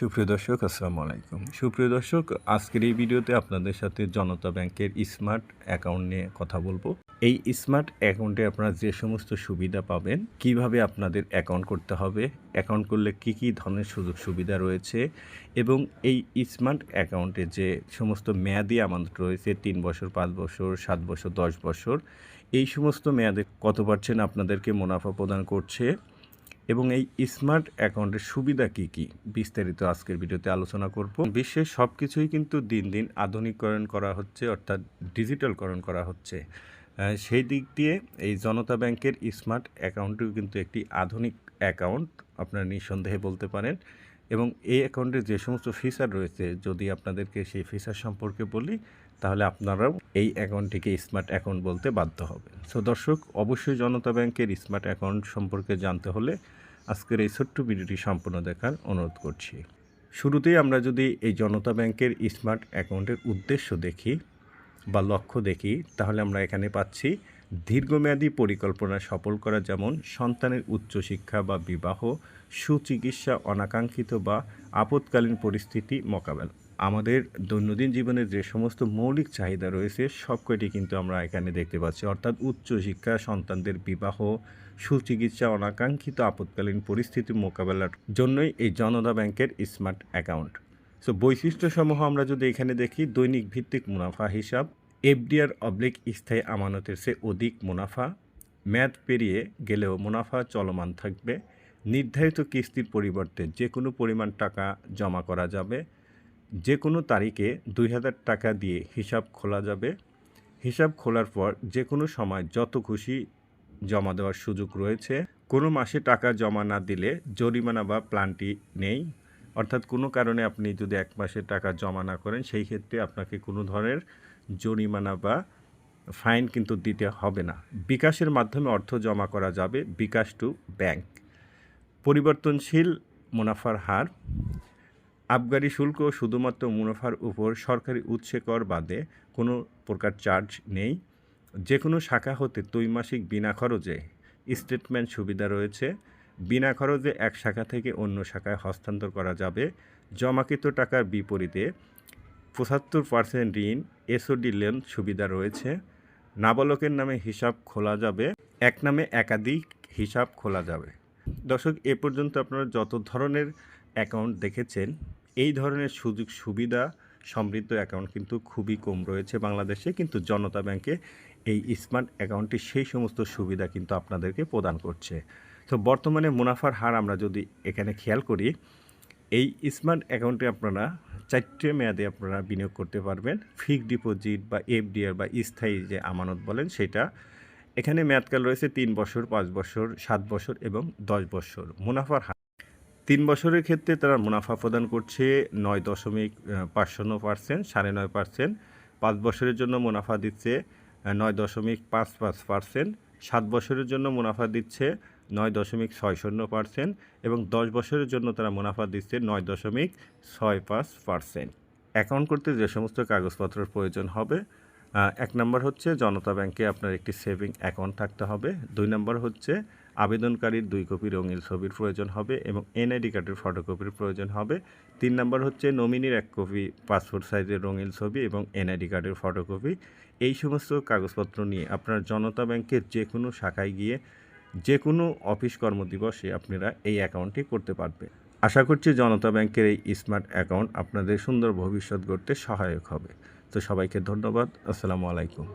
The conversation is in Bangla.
সুপ্রিয় দর্শক, আসসালামু আলাইকুম। সুপ্রিয় দর্শক, আজকের এই ভিডিওতে আপনাদের সাথে জনতা ব্যাংকের স্মার্ট অ্যাকাউন্ট নিয়ে কথা বলব। এই স্মার্ট অ্যাকাউন্টে আপনারা যে সমস্ত সুবিধা পাবেন, কীভাবে আপনাদের অ্যাকাউন্ট করতে হবে, অ্যাকাউন্ট করলে কি কি ধরনের সুযোগ সুবিধা রয়েছে এবং এই স্মার্ট অ্যাকাউন্টে যে সমস্ত মেয়াদি আমানত রয়েছে, তিন বছর, পাঁচ বছর, সাত বছর, দশ বছর, এই সমস্ত মেয়াদে কত পার্সেন্ট আপনাদেরকে মুনাফা প্রদান করছে? এবং এই স্মার্ট অ্যাকাউন্টের সুবিধা কি কি? বিস্তারিত আজকের ভিডিওতে আলোচনা করব। বিশ্বের সব কিছুই কিন্তু দিন দিন আধুনিকরণ করা হচ্ছে, অর্থাৎ ডিজিটালকরণ করা হচ্ছে। সেই দিক দিয়ে এই জনতা ব্যাংকের স্মার্ট অ্যাকাউন্টটিও কিন্তু একটি আধুনিক অ্যাকাউন্ট, আপনারা নিঃসন্দেহে বলতে পারেন। এবং এই অ্যাকাউন্টে যে সমস্ত ফিচার রয়েছে, যদি আপনাদেরকে সেই ফিচার সম্পর্কে বলি, তাহলে আপনারাও এই অ্যাকাউন্টটিকে স্মার্ট অ্যাকাউন্ট বলতে বাধ্য হবে সো দর্শক, অবশ্যই জনতা ব্যাংকের স্মার্ট অ্যাকাউন্ট সম্পর্কে জানতে হলে আজকের এই ছোট্ট ভিডিওটি সম্পূর্ণ দেখার অনুরোধ করছি। শুরুতেই আমরা যদি এই জনতা ব্যাংকের স্মার্ট অ্যাকাউন্টের উদ্দেশ্য দেখি বা লক্ষ্য দেখি, তাহলে আমরা এখানে পাচ্ছি দীর্ঘমেয়াদী পরিকল্পনা সফল করা যেমন সন্তানের উচ্চশিক্ষা বা বিবাহ, সুচিকিৎসা অনাকাঙ্ক্ষিত বা আপৎকালীন পরিস্থিতি মোকাবেলা। আমাদের দৈনন্দিন জীবনের যে সমস্ত মৌলিক চাহিদা রয়েছে সব কয়টি কিন্তু আমরা এখানে দেখতে পাচ্ছি। অর্থাৎ উচ্চশিক্ষা, সন্তানদের বিবাহ, সুচিকিৎসা অনাকাঙ্ক্ষিত আপৎকালীন পরিস্থিতি মোকাবেলার জন্যই এই জনতা ব্যাংকের স্মার্ট অ্যাকাউন্ট। সো বৈশিষ্ট্যসমূহ আমরা যদি এখানে দেখি, দৈনিক ভিত্তিক মুনাফা হিসাব এফডিআর অবলিক স্থায়ী আমানতের চেয়ে অধিক মুনাফা, মেয়াদ পেরিয়ে গেলেও মুনাফা চলমান থাকবে। নির্ধারিত কিস্তির পরিবর্তে যে কোনো পরিমাণ টাকা জমা করা যাবে। যে কোনো তারিখে দুই হাজার টাকা দিয়ে হিসাব খোলা যাবে। হিসাব খোলার পর যে কোনো সময় যত খুশি জমা দেওয়ার সুযোগ রয়েছে। কোনো মাসে টাকা জমা না দিলে জরিমানা বা প্ল্যানটি নেই। অর্থাৎ কোনো কারণে আপনি যদি এক মাসে টাকা জমা না করেন, সেই ক্ষেত্রে আপনাকে কোনো ধরনের জরিমানা বা ফাইন কিন্তু দিতে হবে না। বিকাশের মাধ্যমে অর্থ জমা করা যাবে বিকাশ টু ব্যাংক। পরিবর্তনশীল মুনাফার হার, আবগারি শুল্ক শুধুমাত্র মুনাফার উপর সরকারি উৎসে কর বাদে কোনো প্রকার চার্জ নেই। যে কোনো শাখা হতে ত্রৈমাসিক বিনা খরচে স্টেটমেন্ট সুবিধা রয়েছে। বিনা খরচে এক শাখা থেকে অন্য শাখায় হস্তান্তর করা যাবে। জমাকৃত টাকার বিপরীতে পঁচাত্তর পার্সেন্ট ঋণ এসওডি লেন সুবিধা রয়েছে। নাবালকের নামে হিসাব খোলা যাবে, এক নামে একাধিক হিসাব খোলা যাবে। দর্শক, এ পর্যন্ত আপনারা যত ধরনের অ্যাকাউন্ট দেখেছেন, এই ধরনের সুযোগ সুবিধা সমৃদ্ধ অ্যাকাউন্ট কিন্তু খুবই কম রয়েছে বাংলাদেশে, কিন্তু জনতা ব্যাংকে এই স্মার্ট অ্যাকাউন্টটি সেই সমস্ত সুবিধা কিন্তু আপনাদেরকে প্রদান করছে। তো বর্তমানে মুনাফার হার আমরা যদি এখানে খেয়াল করি, এই স্মার্ট অ্যাকাউন্টে আপনারা চারটে মেয়াদে আপনারা বিনিয়োগ করতে পারবেন। ফিক্সড ডিপোজিট বা এফডিআর বা স্থায়ী যে আমানত বলেন সেটা। এখানে মেয়াদকাল রয়েছে তিন বছর পাঁচ বছর সাত বছর এবং দশ বছর। মুনাফার হার। তিন বছরের ক্ষেত্রে তারা মুনাফা প্রদান করছে নয় দশমিক আহ, পাঁচ শূন্য পার্সেন্ট সাড়ে নয় পার্সেন্ট। পাঁচ বছরের জন্য মুনাফা দিচ্ছে নয় দশমিক পাঁচ পাঁচ পার্সেন্ট। সাত বছরের জন্য মুনাফা দিচ্ছে নয় দশমিক ছয় শূন্য পার্সেন্ট এবং দশ বছরের জন্য তারা মুনাফা দিচ্ছে নয় দশমিক ছয় পাঁচ পার্সেন্ট। অ্যাকাউন্ট করতে যে সমস্ত কাগজপত্রের প্রয়োজন হবে এক নম্বর হচ্ছে জনতা ব্যাংকে আপনার একটি সেভিং অ্যাকাউন্ট থাকতে হবে। দুই নম্বর হচ্ছে আবেদনকারীর দুই কপি রঙিন ছবির প্রয়োজন হবে এবং এনআইডি কার্ডের ফটোকপির প্রয়োজন হবে। তিন নম্বর হচ্ছে নমিনির এক কপি পাসপোর্ট সাইজের রঙিন ছবি এবং এনআইডি কার্ডের ফটোকপি। এই সমস্ত কাগজপত্র নিয়ে আপনার জনতা ব্যাংকের যে কোনো শাখায় গিয়ে যে কোনো অফিস কর্মদিবসে আপনারা এই অ্যাকাউন্টটি করতে পারবেন। আশা করছি জনতা ব্যাংকের এই স্মার্ট অ্যাকাউন্ট আপনাদের সুন্দর ভবিষ্যৎ গড়তে সহায়ক হবে। তো সবাইকে ধন্যবাদ। আসসালামু আলাইকুম।